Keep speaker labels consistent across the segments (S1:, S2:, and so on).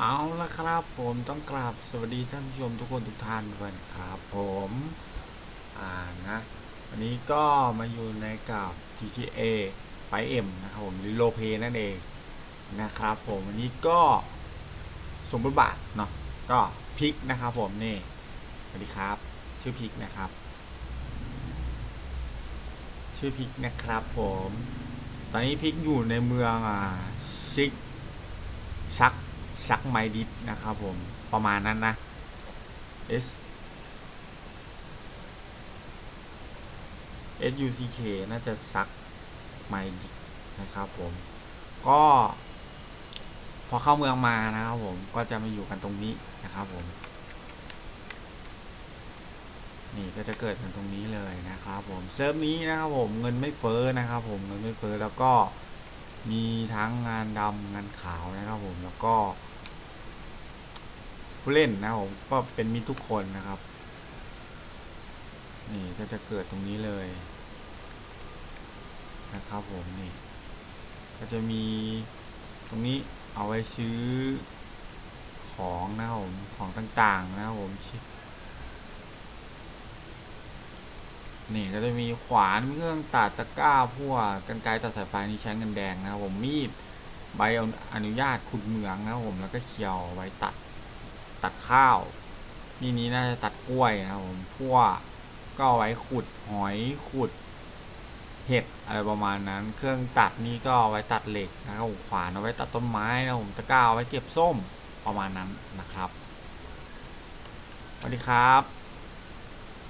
S1: เอาละครับผมต้องกราบสวัสดีท่านผู้ชมทุกคนทุกท่านด้วยนครับผมอ่านะวันนี้ก็มาอยู่ในกับ GTA ไฟเอ็มนะครับผมหรือโลเพนั่นเองนะครับผมวันนี้ก็สมบทบาทเนาะก็พิกนะครับผมนี่สวัสดีครับ ชื่อพิกนะครับ ชื่อพิกนะครับผม ตอนนี้พิกอยู่ในเมืองอ่าซิกชัก ชักไมดิฟนะครับผมประมาณนั้นนะ S S U C K น่าจะซักไมดิฟนะครับผม ก็พอเข้าเมืองมานะครับผมก็จะมาอยู่กันตรงนี้นะครับผม นี่ก็จะเกิดกันตรงนี้เลยนะครับผมเซิร์ฟนี้นะครับผมเงินไม่เฟ้อนะครับผมเงินไม่เฟ้อแล้วก็มีทั้งงานดำงานขาวนะครับผมแล้วก็ ผู้เล่นนะผมก็เป็นมิตรทุกคนนะครับ นี่ก็จะเกิดตรงนี้เลยนะครับผมนี่ ก็จะมีตรงนี้เอาไว้ซื้อของนะผมของต่างๆนะผมนี่ก็จะมีขวานเครื่องตัดตะกร้าพวกกันไกรตัดสายไฟนี่ใช้เงินแดงนะครับผมมีดใบอนุญาตขุดเหมืองนะครับผมแล้วก็เคียวไว้ตัด ตัดข้าว นี่นี้น่าจะตัดกล้วยนะครับผมพวกก็เอาไว้ขุดหอยขุด เห็ดอะไรประมาณนั้น เครื่องตัดนี่ก็เอาไว้ตัดเหล็กนะครับผมขวานเอาไว้ตัดต้นไม้นะครับผมตะกร้าเอาไว้เก็บส้มประมาณนั้นนะครับสวัสดีครับ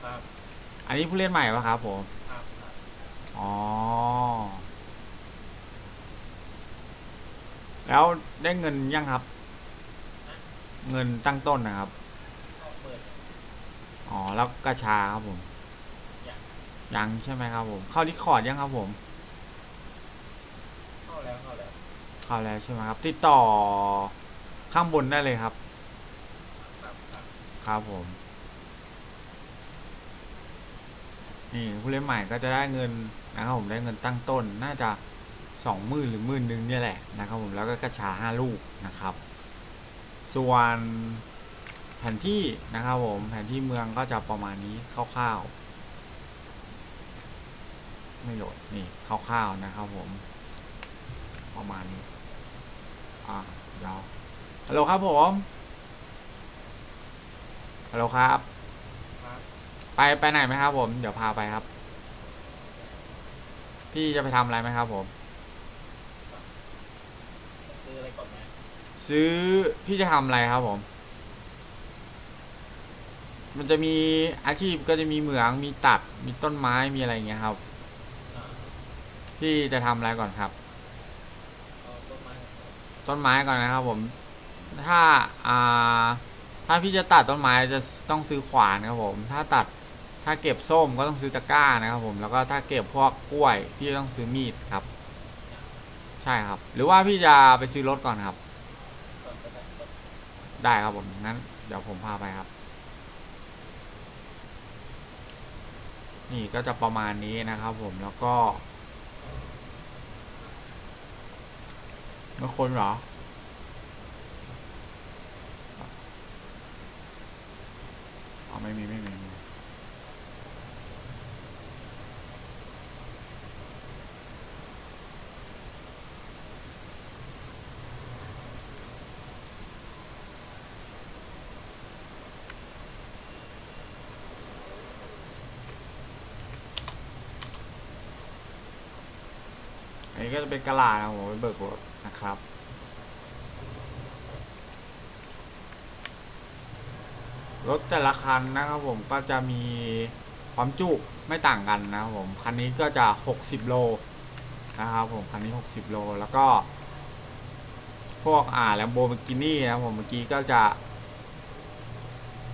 S2: ครับ
S1: อันนี้ผู้เล่นใหม่ปะครับผม
S2: ครับครับ
S1: อ๋อ แล้วได้เงินยังครับ เงินตั้งต้นนะครับ
S2: เข้าเปิด
S1: อ๋อ แล้วกระชาครับผม
S2: ยัง
S1: ยังใช่ไหมครับผม เข้าดิคอร์ดยังครับผม
S2: เข้าแล้วเข้าแล้ว
S1: เข้าแล้วใช่ไหมครับ ติดต่อข้างบนได้เลยครับ
S2: ครับครับ
S1: ครับผม นี่ผู้เล่นใหม่ก็จะได้เงินนะครับผมได้เงินตั้งต้น น่าจะสองหมื่นหรือหมื่นหนึ่งเนี่ยแหละนะครับผมแล้วก็กระชาห้าลูกนะครับ ส่วนแผนที่นะครับผมแผนที่เมืองก็จะประมาณนี้คร่าวๆไม่โหลดนี่คร่าวๆนะครับผม ประมาณนี้อ่าเดี๋ยวฮัลโหลครับผมฮัลโหลครับ ไปไปไหนไหมครับ ผม เดี๋ยวพาไปครับ พี่จะไปทำอะไรไหมครับผม
S2: ซื้ออะไรก่อนไหม
S1: ซื้อพี่จะทำอะไรครับผม มันจะมีอาชีพก็จะมีเหมือง มีตัด มีต้นไม้ มีอะไรอย่างเงี้ยครับ
S2: อ่า
S1: พี่จะทำอะไรก่อนครับ
S2: เอาต้นไม้ก่อนครับ
S1: ต้นไม้ก่อนนะครับผม ถ้า อ่า ถ้าพี่จะตัดต้นไม้จะต้องซื้อขวานครับผม ถ้าตัด ถ้าเก็บส้มก็ต้องซื้อตะกร้านะครับผม แล้วก็ถ้าเก็บพวกกล้วย พี่ต้องซื้อมีดครับ ใช่ครับ หรือว่าพี่จะไปซื้อรถก่อนครับ
S2: ก่อนก็ได้ก่อน
S1: ได้ครับผมงั้น เดี๋ยวผมพาไปครับ นี่ก็จะประมาณนี้นะครับผมแล้วก็ไม่คนเหรอ อ๋อ ไม่มี ไม่มี นี้ก็จะเป็นกระลานะครับผมไปเบิกรถนะครับ รถแต่ละคันนะครับผมก็จะมีความจุไม่ต่างกันนะครับผมคันนี้ก็จะ 60 โลนะครับผมคันนี้ 60 โลแล้วก็ พวกอ่าแลมโบกินี่นะครับผมเมื่อกี้ก็จะ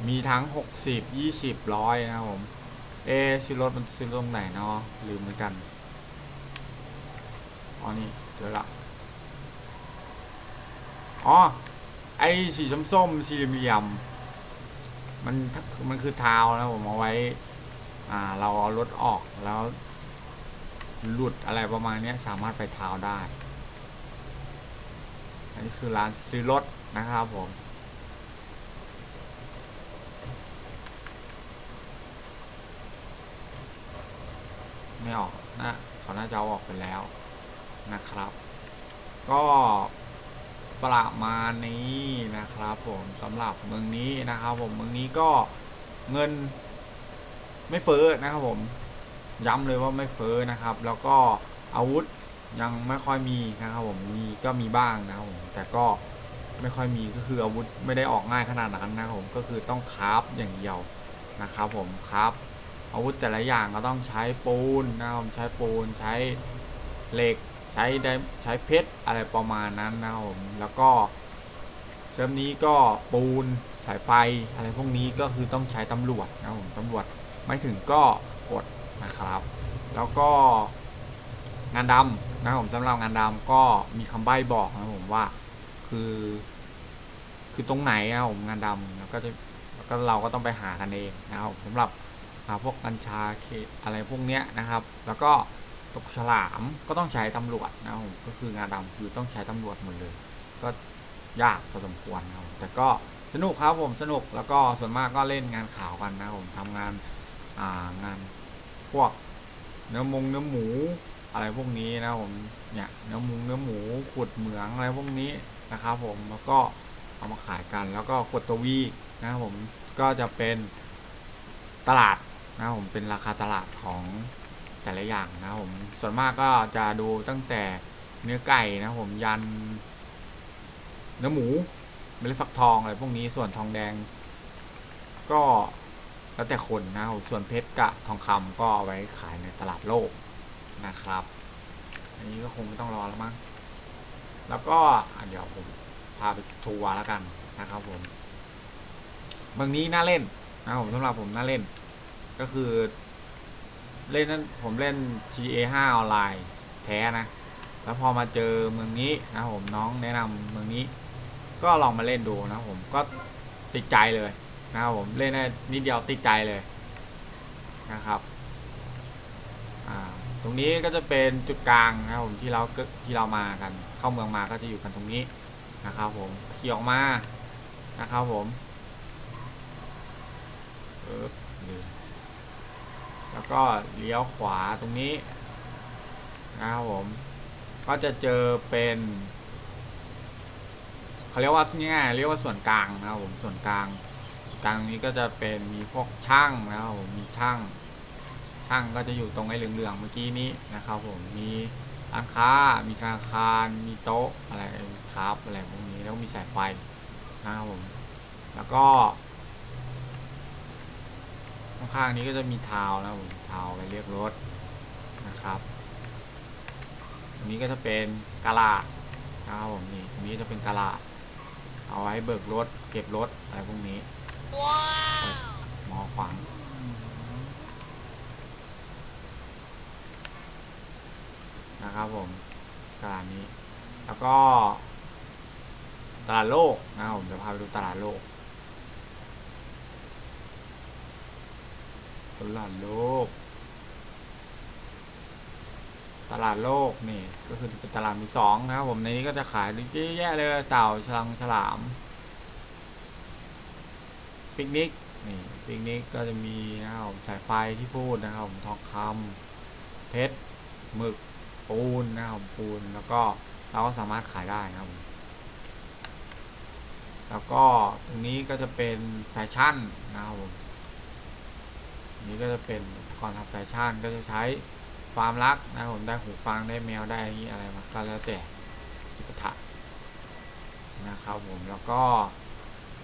S1: มีทั้ง 60 20ร้อยนะครับผม เอะซื้อรถมันซื้อตรงไหนเนาะลืมเหมือนกัน อ๋อนี่เจอละอ๋อ ไอ้สีส้มๆสี่เหลี่ยม มันมันคือเท้านะผมเอาไว้ อ่า เราเอารถออกแล้ว หลุดอะไรประมาณนี้สามารถไปเท้าได้ อันนี้คือร้านซื้อรถนะครับผมไม่ออกนะเขาน่าจะเอาออกไปแล้ว นะครับ ก็ประมาณนี้นะครับผมสำหรับเมืองนี้นะครับผมเมืองนี้ก็เงินไม่เฟ้อนะครับผมย้ำเลยว่าไม่เฟ้อนะครับ แล้วก็อาวุธยังไม่ค่อยมีนะครับผมมีก็มีบ้างนะครับผมแต่ก็ไม่ค่อยมีก็คืออาวุธไม่ได้ออกง่ายขนาดนั้นนะครับผมก็คือต้องคราฟอย่างเดียวนะครับผมคราฟอาวุธแต่ละอย่างก็ต้องใช้ปูนนะครับผมใช้ปูนใช้เหล็ก ใช้ไดใช้เพชรอะไรประมาณนั้นนะผมแล้วก็เซิร์ฟนี้ก็ปูนสายไฟอะไรพวกนี้ก็คือต้องใช้ตำรวจนะผมตำรวจไม่ถึงก็อดนะครับ แล้วก็งานดำนะผมสำหรับงานดำก็มีคำใบ้บอกนะผมว่าคือ คือตรงไหนนะผมงานดำแล้วก็จะแล้วก็เราก็ต้องไปหากันเองนะครับผมสำหรับหาพวกกัญชาเคอะไรพวกเนี้ยนะครับ แล้วก็ ตกฉลามก็ต้องใช้ตำรวจนะครับผมก็คืองานดำคือต้องใช้ตำรวจหมดเลย ก็ยากพอสมควรนะครับแต่ก็สนุกครับผมสนุกแล้วก็ส่วนมากก็เล่นงานข่าวกันนะครับผมทำงานอ่างานพวกเนื้อมงเนื้อหมูอะไรพวกนี้นะครับผมเนี่ยเนื้อมุงเนื้อหมูขุดเหมืองอะไรพวกนี้นะครับผมแล้วก็เอามาขายกัน แล้วก็กดตัววีนะครับผมก็จะเป็นตลาดนะครับผมเป็นราคาตลาดของ แต่ละอย่างนะผมส่วนมากก็จะดูตั้งแต่เนื้อไก่นะผมยัน เนื้อหมูเมล็ดฟักทองอะไรพวกนี้ส่วนทองแดง ก็แล้วแต่คนนะครับส่วนเพชรกับทองคำก็เอาไว้ขายในตลาดโลกนะครับ อันนี้ก็คงไม่ต้องรอแล้วมั้งแล้วก็เดี๋ยวผมพาไปทัวร์แล้วกันนะครับผมเมืองนี้น่าเล่นนะครับผมสำหรับผมน่าเล่น ก็คือ เล่นนั้นผมเล่น TA 5ออนไลน์แท้นะ แล้วพอมาเจอเมืองนี้นะผมน้องแนะนำเมืองนี้ ก็ลองมาเล่นดูนะผมก็ติดใจเลยนะครับผมเล่นได้นิดเดียวติดใจเลยนะครับตรงนี้ก็จะเป็นจุดกลางนะครับผมที่เราที่เรามากันเข้าเมืองมาก็จะอยู่กันตรงนี้นะครับผมขี่ออกมานะครับผมเออลืม แล้วก็เลี้ยวขวาตรงนี้นะครับผมก็จะเจอเป็นเขาเรียกว่าง่ายเรียกว่าส่วนกลางนะครับผมส่วนกลางกลางนี้ก็จะเป็นมีพวกช่างนะครับผมมีช่างช่างก็จะอยู่ตรงไอ้เหลืองๆเมื่อกี้นี้นะครับผมมีร้านค้ามีธนาคารมีโต๊ะอะไรครับอะไรพวกนี้แล้วมีสายไฟนะครับผมแล้วก็ ข้างๆนี้ก็จะมีทาวน์นะครับผมทาวน์ไปเรียกรถนะครับตรงนี้ก็จะเป็นกาลาดนะครับผมนี่ตรงนี้จะเป็นกาลาดเอาไว้เบิกรถ เก็บรถอะไรพวกนี้หมอขวางนะครับผมตลาดนี้ แล้วก็ตลาดโลกนะครับผมจะพาไปดูตลาดโลก ตลาดโลก ตลาดโลกนี่ก็คือเป็นตลาดมือสองนะครับผมในนี้ก็จะขายเยอะแยะเลยเต่าฉลังฉลามปิกนิกนี่ปิกนิกก็จะมีนะครับผมสายไฟที่พูดนะครับผมทองคำเพชรหมึกปูนนะครับปูนแล้วก็เราก็สามารถขายได้นะครับ แล้วก็ตรงนี้ก็จะเป็นแฟชั่นนะครับผม นนี้ก็จะเป็นอุปกรณ์ทำแฟชั่นก็จะใช้ฟามรักนะผมได้หูฟังได้แมวได้อะไรอะไรมาก็แล้วแต่จิปาถะนะครับผมแล้วก็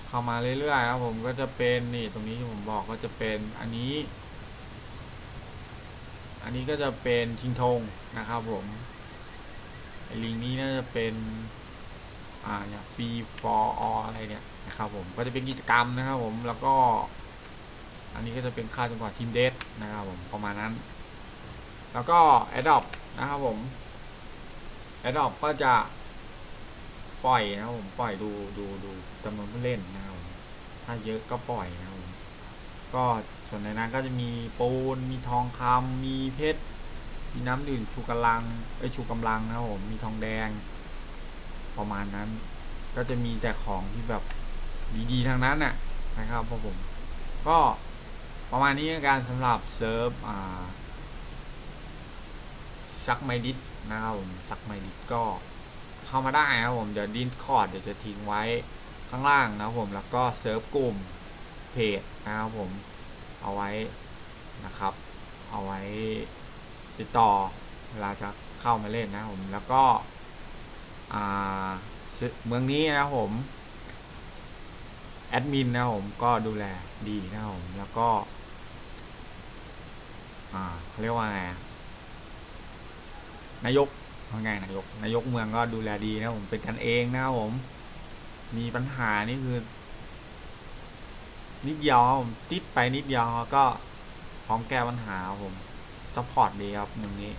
S1: เข้ามาเรื่อยๆครับผมก็จะเป็นนี่ตรงนี้ที่ผมบอกก็จะเป็นอันนี้ อันนี้ก็จะเป็นชิงธงนะครับผมไอลิงนี้น่าจะเป็นอ่าอย่างฟรีฟอร์ออะไรเนี่ยนะครับผมก็จะเป็นกิจกรรมนะครับผมแล้วก็ อันนี้ก็จะเป็นค่าจนกว่าทีมเดทนะครับผมประมาณนั้น แล้วก็ Adopt นะครับผม Adopt ก็จะปล่อยนะครับผมปล่อยดูดูดูจำนวนผู้เล่นนะครับผมถ้าเยอะก็ปล่อยนะครับผมก็ส่วนในนั้นก็จะมีปูน มีทองคำมีเพชร มีน้ำดื่มชูกำลังเอ้ยชูกำลังนะครับผม มีทองแดง ประมาณนั้น ก็จะมีแต่ของที่แบบดีๆทางนั้นน่ะนะครับพวกผม ก็ ประมาณนี้ละการสำหรับเซิร์ฟซักไมดิสนะครับผมซักไมดิสก็เข้ามาได้นะครับผมเดี๋ยวดินคอร์ดเดี๋ยวจะทิ้งไว้ข้างล่างนะครับผมแล้วก็เซิร์ฟกลุ่มเพจนะครับผมเอาไว้นะครับ เอาไว้ติดต่อเวลาจะเข้ามาเล่นนะครับผมแล้วก็เมืองนี้นะครับผมแอดมินนะครับผมก็ดูแลดีนะครับผมแล้วก็ อ่าเขาเรียกว่าไงนายกว่าไงนายก นายกเมืองก็ดูแลดีนะผมเป็นกันเองนะผม มีปัญหานี่คือ นิดเดียวผมติดไปนิดเดียวก็พร้อมแก้ปัญหาผมซัพพอร์ตดีครับเมืองนี้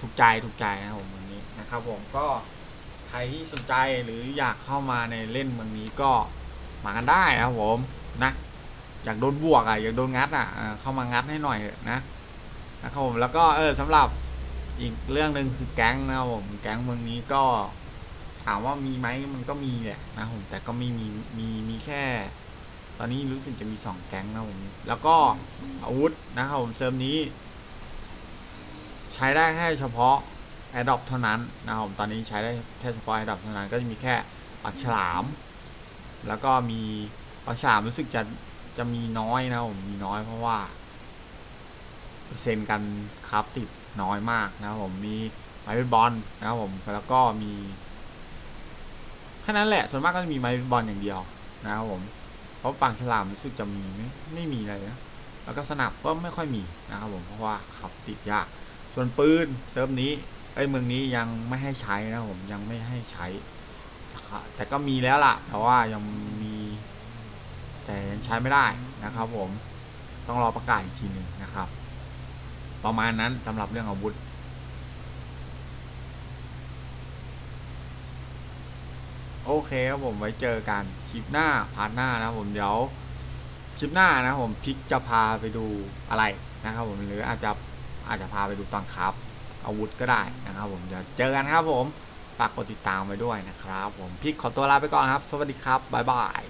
S1: ถูกใจถูกใจนะผมเมืองนี้นะครับ ผมก็ใครที่สนใจหรืออยากเข้ามาในเล่นเมืองนี้ก็มากันได้นะครับผมนะ อยากโดนบวกอะอยากโดนงัดอะเข้ามางัดให้หน่อยนะนะครับผมแล้วก็เออสำหรับอีกเรื่องหนึ่งคือแก๊งนะครับผมแก๊งเมืองนี้ก็ถามว่ามีไหมมันก็มีแหละนะครับผมแต่ก็ไม่มีมีมีแค่ ตอนนี้รู้สึกจะมีสองแก๊งนะครับผมแล้วก็อาวุธนะครับผมเซิร์ฟนี้ ใช้ได้แค่เฉพาะ a d o p เท่านั้นนะครับผมตอนนี้ใช้ได้แค่เฉพาะ a d o p เท่านั้นก็จะมีแค่ปากฉลาม แล้วก็มีปลาฉลามรู้สึกจะ จะมีน้อยนะผมมีน้อยเพราะว่าเปอร์เซ็นต์การครับติดน้อยมากนะครับผมมีไม้เบสบอลนะครับผมแล้วก็มีแค่นั้นแหละส่วนมากก็จะมีไม้เบสบอลอย่างเดียวนะครับผมเพราะปางฉลามรู้สึกจะมีไม่ไม่มีอะไรนะแล้วก็สนับก็ไม่ค่อยมีนะครับผมเพราะว่าขับติดยาก ส่วนปืนเซิร์ฟนี้ไอ้เมืองนี้ยังไม่ให้ใช้นะผมยังไม่ให้ใช้แต่ก็มีแล้วล่ะ แต่ว่ายัง แต่ยังใช้ไม่ได้นะครับผมต้องรอประกาศอีกทีหนึ่งนะครับ ประมาณนั้นสำหรับเรื่องอาวุธโอเคครับผมไว้เจอกันคลิปหน้าพาร์ทหน้านะครับผมเดี๋ยวคลิปหน้านะผมพิกจะพาไปดูอะไรนะครับผมหรืออาจจะอาจจะพาไปดูตอนครับ อาวุธก็ได้นะครับผมเดี๋ยวเจอกันครับผมฝากกดติดตามไว้ด้วยนะครับ ผมพี่ขอตัวลาไปก่อนครับ สวัสดีครับบ๊ายบาย